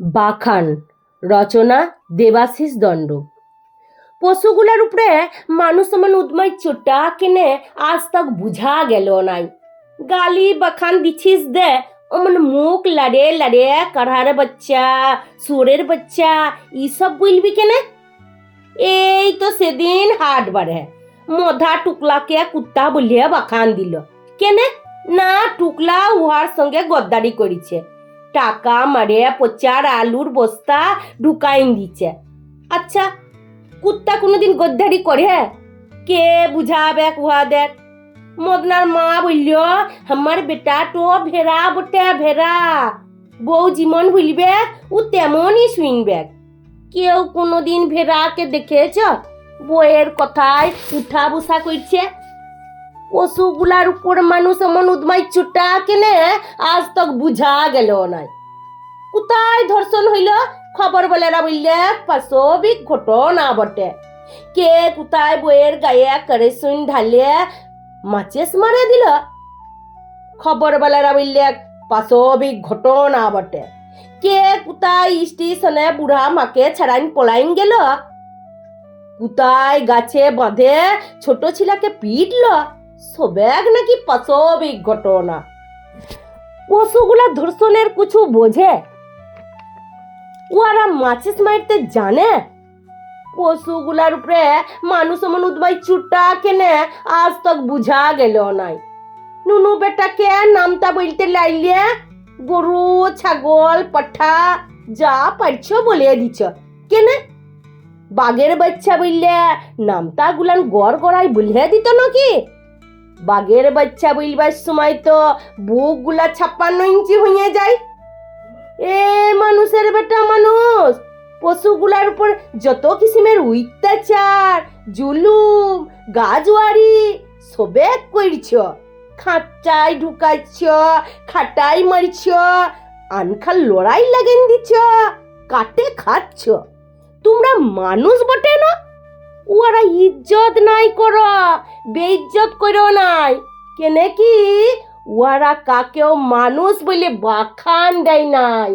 বাখান, রচনা দেবাশিস দণ্ড। পশুগুলার উপরে মানুষ সমান উদ্মাই চোটা কেনে আজ তক বুঝা গেল নাই। গালি বাখান দিছিস দে, অমন মুখ লাড়ে লাড়ে কাঢ়ার বাচ্চা, সুরের বাচ্চা, ইসব বলবি কেনে? এই তো সেদিন হাট বাড়ে, মধা টুকলাকে কুত্তা বলিয়া বাখান দিল। কেনে? না, টুকলা উহার সঙ্গে গদ্দারি করিছে। টাকা মারে পচার আলুর বস্তা ঢুকাইন দিচ্ছে আচ্ছা কুত্তা কোনোদিন গদ্দারি করে কে বুঝাবে উহাদের মদনার মা বলল, আমার বেটা তো ভেড়া, বটে ভেড়া। বউ যেমন বলবে ও তেমনই শুনবে কেউ কোনোদিন ভেড়াকে দেখেছ? বইয়ের কথায় উঠা বসা করছে। পশুগুলার উপর মানুষ এমন উদমাই চুটা কেনে, আজ তক বুঝা গেল নাই। কোথায় ধর্ষণ হইল? খবর বলেরা বললে, পাশবিক ঘটনা বটে। কে কোথায় বইয়ের গায়ে কেরোসিন ঢালে, মাচেস মারে দিল? খবর বলেরা বললে, পাশবিক ঘটনা বটে। কে কোথায় স্টেশনে বুড়া মাকে ছাড়াইন পলাইন গেল? কোথায় গাছে বাঁধে ছোট ছিলাকে পিটল? সবেক নাকি পাশবিক ঘটনা? পশুগুলা ধর্ষণের কিছু বোঝে? ওরা মাছিস মারতে জানে? পশুগুলার উপরে মানুষ এমন উদ্বাই চুটা কেনে, আজ তক বুঝা গেল নাই। নুনু বেটাকে নামতা বলতে লাইলে, গরু, ছাগল, পাঠা, যা পারছ বলে দিছ। কেনে? বাঘের বাচ্চা বললে, নামতা গুলান গড় গড়াই বলে দিত নাকি? বাঘের বাচ্চা বলবার সময় তো বুকগুলা ছাপ্পান্ন ইঞ্চি হয়ে যায়। এ মানুষের বেটা মানুষ, পশুগুলার উপর যত কিসিমের অত্যাচার, জুলুম গাজওয়ারি সবে করছ খাঁচাই ঢুকাইছ খাটাই মারছ আনখাল লড়াই লাগেন দিছ, কাটে খাচ্ছ। তোমরা মানুষ বটে না? ওরা ইজ্জত নাই কর, বেইজ্জত করো নাই। কেনে কি? ওরা কাকেও মানুষ বলে বাখান দেয় নাই।